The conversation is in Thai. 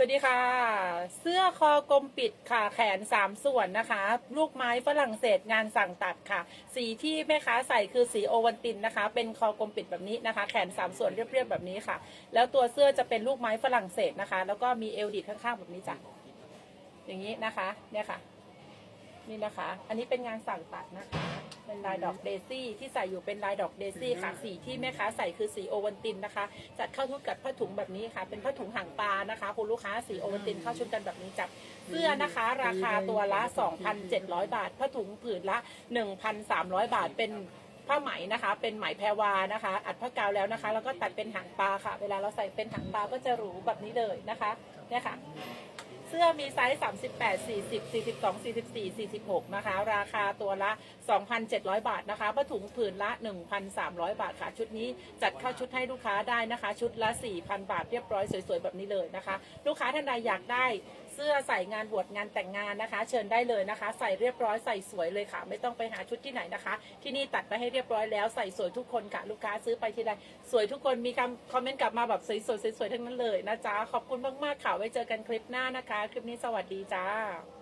สวัสดีค่ะ เสื้อคอกลมปิดค่ะแขนสามส่วนนะคะ ลูกไม้ฝรั่งเศสงานสั่งตัดค่ะ สีที่แม่ค้าใส่คือสีโอวันตินนะคะ เป็นคอกลมปิดแบบนี้นะคะ แขนสามส่วนเรียบๆแบบนี้ค่ะ แล้วตัวเสื้อจะเป็นลูกไม้ฝรั่งเศสนะคะ แล้วก็มีเอลดิดข้างๆแบบนี้จ้ะอย่างนี้นะคะเนี่ยค่ะ นี่นะคะ อันนี้เป็นงานสั่งตัดนะคะ เป็นลายดอกเดซี่ที่ใส่อยู่เป็นลายดอกเดซี่ค่ะสีที่แม่ค้าใส่คือสีโอวันตินนะคะจัดเข้าชุดกับผ้าถุงแบบนี้ค่ะ เป็นผ้าถุงหางปลานะคะคุณลูกค้าสีโอวันตินเข้าชุดกันแบบนี้จับเสื้อนะคะ ราคาตัวละ 2,700 บาทผ้าถุงผืนละ 1,300 บาทเป็นผ้าไหมนะคะ เป็นไหมแพรวานะคะ อัดผ้ากาวแล้วนะคะ แล้วก็ตัดเป็นหางปลาค่ะ เวลาเราใส่เป็นหางปลาก็จะหรูแบบนี้เลยนะคะเนี่ยค่ะ เสื้อมีไซส์ 38 40 42 44 46 นะคะ ราคาตัวละ 2,700 บาทนะคะผ้าถุงผืนละ 1,300 บาทค่ะ ชุดนี้จัดเข้าชุดให้ลูกค้าได้นะคะ ชุดละ 4,000 บาทเรียบร้อยสวยๆ แบบนี้เลยนะคะ ลูกค้าท่านใดอยากได้ เสื้อใส่งานบวชงานแต่งงานนะคะ เชิญได้เลยนะคะ ใส่เรียบร้อยใส่สวยเลยค่ะ ไม่ต้องไปหาชุดที่ไหนนะคะ ที่นี่ตัดไปให้เรียบร้อยแล้วใส่สวยทุกคนค่ะลูกค้าซื้อไปทีใดสวยทุกคนมีคำคอมเมนต์กลับมาแบบสวยๆสวยๆทั้งนั้นเลยนะจ๊ะขอบคุณมากๆค่ะไว้เจอกันคลิปหน้านะคะ คลิปนี้สวัสดีจ้า